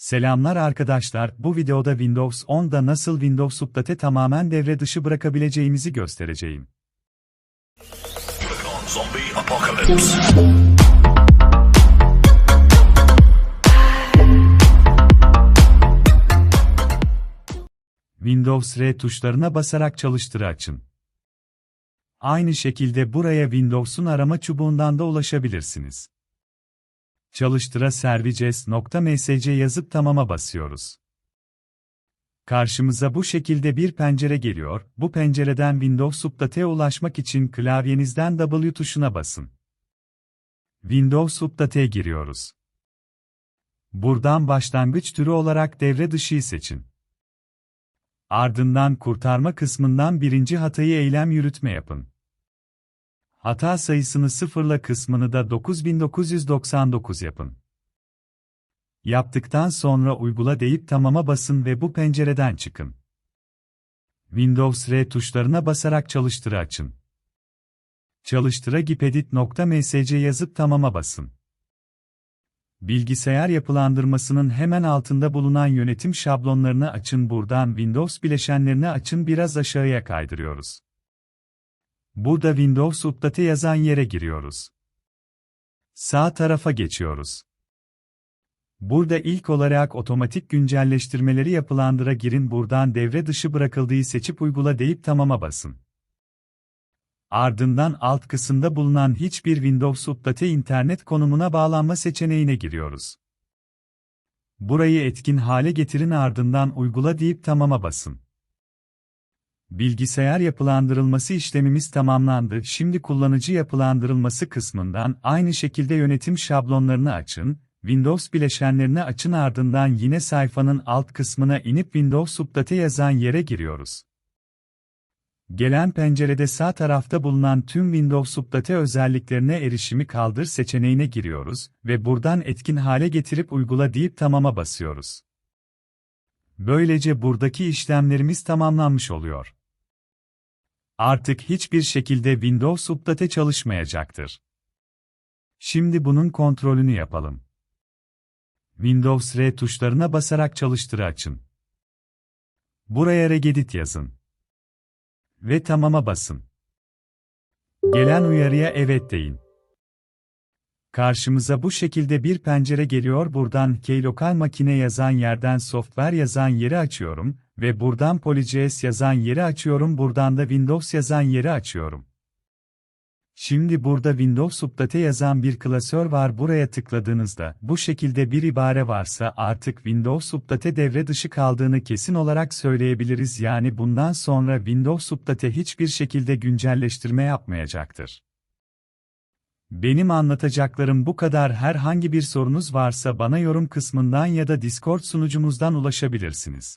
Selamlar arkadaşlar, bu videoda Windows 10'da nasıl Windows Update tamamen devre dışı bırakabileceğimizi göstereceğim. Windows R tuşlarına basarak çalıştırı açın. Aynı şekilde buraya Windows'un arama çubuğundan da ulaşabilirsiniz. Çalıştıra services.msc yazıp tamama basıyoruz. Karşımıza bu şekilde bir pencere geliyor, bu pencereden Windows Update'e ulaşmak için klavyenizden W tuşuna basın. Windows Update'e giriyoruz. Buradan başlangıç türü olarak devre dışıyı seçin. Ardından kurtarma kısmından birinci hatayı eylem yürütme yapın. Hata sayısını sıfırla kısmını da 9999 yapın. Yaptıktan sonra uygula deyip tamama basın ve bu pencereden çıkın. Windows R tuşlarına basarak çalıştırı açın. Çalıştıra gipedit.msc yazıp tamama basın. Bilgisayar yapılandırmasının hemen altında bulunan yönetim şablonlarını açın buradan Windows bileşenlerini açın biraz aşağıya kaydırıyoruz. Burada Windows Update yazan yere giriyoruz. Sağ tarafa geçiyoruz. Burada ilk olarak otomatik güncelleştirmeleri yapılandıra girin buradan devre dışı bırakıldığı seçip uygula deyip tamama basın. Ardından alt kısımda bulunan hiçbir Windows Update internet konumuna bağlanma seçeneğine giriyoruz. Burayı etkin hale getirin ardından uygula deyip tamama basın. Bilgisayar yapılandırılması işlemimiz tamamlandı. Şimdi kullanıcı yapılandırılması kısmından aynı şekilde yönetim şablonlarını açın, Windows bileşenlerini açın ardından yine sayfanın alt kısmına inip Windows Update yazan yere giriyoruz. Gelen pencerede sağ tarafta bulunan tüm Windows Update özelliklerine erişimi kaldır seçeneğine giriyoruz ve buradan etkin hale getirip uygula deyip tamama basıyoruz. Böylece buradaki işlemlerimiz tamamlanmış oluyor. Artık hiçbir şekilde Windows Update çalışmayacaktır. Şimdi bunun kontrolünü yapalım. Windows R tuşlarına basarak çalıştırı açın. Buraya regedit yazın. Ve tamama basın. Gelen uyarıya evet deyin. Karşımıza bu şekilde bir pencere geliyor buradan keylokal makine yazan yerden software yazan yeri açıyorum ve buradan PolyJS yazan yeri açıyorum buradan da Windows yazan yeri açıyorum. Şimdi burada Windows Update yazan bir klasör var buraya tıkladığınızda bu şekilde bir ibare varsa artık Windows Update devre dışı kaldığını kesin olarak söyleyebiliriz yani bundan sonra Windows Update hiçbir şekilde güncelleştirme yapmayacaktır. Benim anlatacaklarım bu kadar herhangi bir sorunuz varsa bana yorum kısmından ya da Discord sunucumuzdan ulaşabilirsiniz.